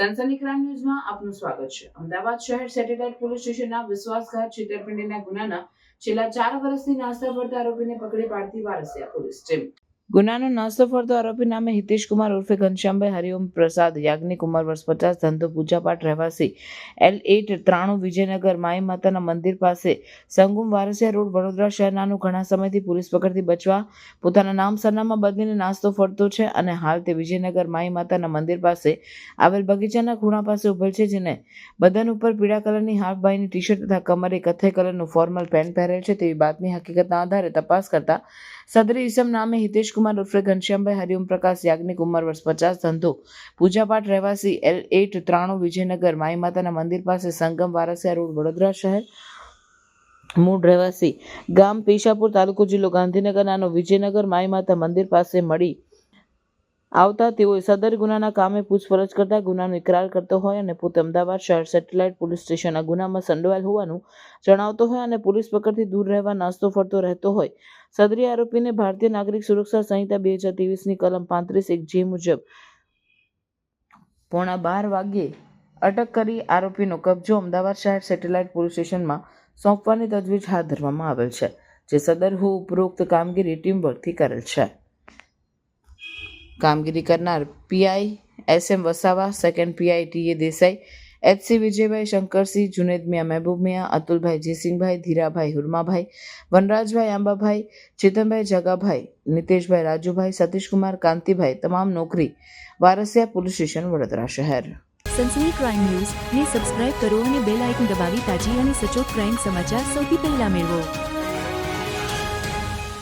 સનસની crime ન્યૂઝમાં આપનું સ્વાગત છે. અમદાવાદ શહેર સેટેલાઇટ પોલીસ સ્ટેશનના વિશ્વાસઘાત છેતરપિંડીના ગુનાના છેલ્લા ચાર વર્ષથી નાસ્તા પડતા આરોપીને પકડી પાડતી વારસિયા પોલીસ ટીમ. ગુનાનો નાસ્તો ફરતો આરોપી નામે હિતેશ કુમાર ઉર્ફે ઘનશ્યામભાઈ હરિઓમ પ્રસાદ યાજ્ઞિક ઉંમર વર્ષ પચાસ, ધંધો પૂજાપાઠ રહેવાસી, એલ એટ ત્રાણું, વિજયનગર, માઈ માતાના મંદિર પાસે, સંગુમ વારસિયા રોડ, વડોદરા શહેરનાનું ઘણા સમયથી પોલીસ પકડથી બચવા, પોતાના નામ સરનામા બદલીને નાસ્તો ફરતો છે અને હાલ તે વિજયનગર, માઈ માતાના મંદિર પાસે આવેલ બગીચાના ખૂણા પાસે ઉભેલ છે, જેને બદન ઉપર પીળા કલરની હાફ બાયની ટી શર્ટ તથા કમરે કથ્થઈ કલરનું ફોર્મલ પેન્ટ પહેરેલ છે, તેવી બાતમી હકીકતના આધારે તપાસ કરતા સદરી ઈસમ નામે હિતેશ કુમાર ઉર્ફે ઘનશ્યામભાઈ હરિઓમ પ્રકાશ યાજ્ઞિક ઉંમર વર્ષ પચાસ ધંધો. પૂજાપાઠ રહેવાસી એલ એટ ત્રાણું વિજયનગર માઈ માતાના મંદિર પાસે સંગમ, વારસિયા રોડ, વડોદરા શહેર. મૂળ રહેવાસી ગામ પેશાપુર તાલુકો જિલ્લો ગાંધીનગરનાનો વિજયનગર માઈ માતા મંદિર પાસે મળી આવતા તેઓએ સદર ગુનાના કામે પૂછપરછ કરતા ગુનાનો ઇકરાર કરતો હોય અને પોતે અમદાવાદ શહેર સેટેલાઇટ પોલીસ સ્ટેશનના ગુનામાં સંડોવાયેલ હોવાનું જણાવતો હોય અને પોલીસ પકડથી દૂર રહેવા નાસ્તો ફરતો રહેતો હોય. સદરી આરોપીને ભારતીય નાગરિક સુરક્ષા સંહિતા બે હજાર ત્રેવીસની કલમ પાંત્રીસ એક જે મુજબ પોણા બાર વાગ્યે અટક કરી આરોપીનો કબજો અમદાવાદ શહેર સેટેલાઇટ પોલીસ સ્ટેશનમાં સોંપવાની તજવીજ હાથ ધરવામાં આવેલ છે, જે સદર હું ઉપરોક્ત કામગીરી ટીમ વર્કથી કરેલ છે. કામગીરી કરનાર PI S M Vasava second PI T A Desai HC Vijaybhai Shankarsinh, Juned Miya Mehboob Miya, Atulbhai Jaysinhbhai Dhirabhai Hurmabhai, Vanrajbhai Ambabhai, Chetanbhai Jagabhai, Niteshbhai Rajubhai, Satishkumar Kantibhai તમામ નોકરી વારસિયા પોલીસ સ્ટેશન વડોદરા શહેર. સનસની crime news ને subscribe કરો અને bell icon દબાવી તાજી અને સચોટ ક્રાઇમ સમાચાર સૌથી પહેલા મેળવો.